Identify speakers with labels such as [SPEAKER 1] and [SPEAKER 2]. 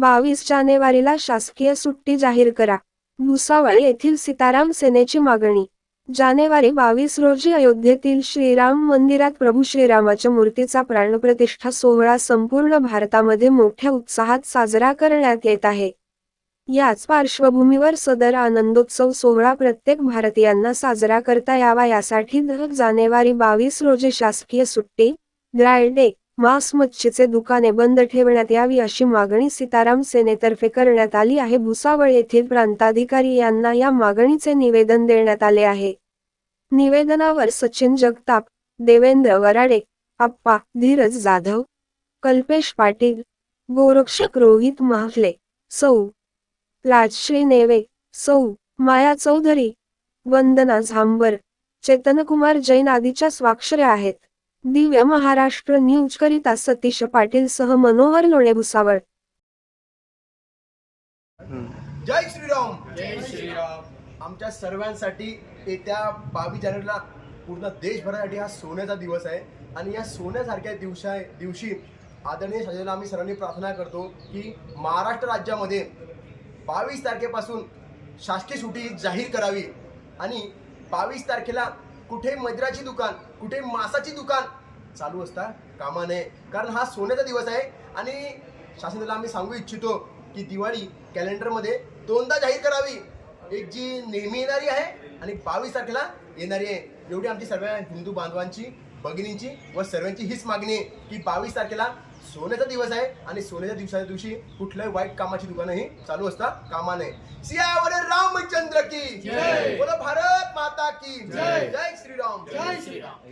[SPEAKER 1] बावीस जानेवारीला शासकीय सुट्टी जाहीर करा. भुसावळ येथील सीताराम सेनेची मागणी. जानेवारी बावीस रोजी अयोध्येतील श्रीराम मंदिरात प्रभू श्रीरामाच्या मूर्तीचा प्राणप्रतिष्ठा सोहळा संपूर्ण भारतामध्ये मोठ्या उत्साहात साजरा करण्यात येत आहे. याच पार्श्वभूमीवर सदर आनंदोत्सव सोहळा प्रत्येक भारतीयांना साजरा करता यावा यासाठी दर जानेवारी बावीस रोजी शासकीय सुट्टी ग्राय डे मांस मच्छीचे दुकाने बंद ठेवण्यात यावी अशी मागणी सीताराम सेनेतर्फे करण्यात आली आहे. भुसावळ येथील प्रांताधिकारी यांना या मागणीचे निवेदन देण्यात आले आहे. निवेदनावर सचिन जगताप देवेंद्र वराडे आप्पा धीरज जाधव कल्पेश पाटील गोरक्षक रोहित महाफले सौ राजश्री नेवे सौ माया चौधरी वंदना झांबर चेतनकुमार जैन आदीच्या स्वाक्षऱ्या आहेत. दिव्य महाराष्ट्र न्यूज करिता सतीश पाटील सह मनोहर लोणे भुसावळ.
[SPEAKER 2] जय श्रीराम. जय श्रीराम आमच्या सर्वांसाठी येत्या बावीस जानेवारीला पूर्ण देशभरासाठी हा सोन्याचा दिवस आहे. आणि या सोन्यासारख्या दिवसा दिवशी आदरणीय सजेला आम्ही सर्वांनी प्रार्थना करतो की महाराष्ट्र राज्यामध्ये बावीस तारखेपासून शासकीय सुट्टी जाहीर करावी. आणि बावीस तारखेला कुठे मदिराची दुकान कुठे मासाची दुकान? चालू असता कामा नये कारण हा सोन्याचा दिवस आहे आणि शासनाला आम्ही सांगू इच्छितो की दिवाळी कॅलेंडरमध्ये दोनदा जाहीर करावी. एक जी नेहमी येणारी आहे आणि बावीस तारखेला येणारी आहे. एवढी आमची सर्व हिंदू बांधवांची भगिनींची व सर्वांची हीच मागणी आहे की बावीस तारखेला सोन्याचा दिवस आहे आणि सोन्याच्या दिवसाच्या दिवशी कुठल्याही वाईट कामाची दुकानंही चालू असता कामा नये सियावर रामचंद्र की जय. बोलो भारत माता की जय. जय. श्रीराम. जय श्रीराम.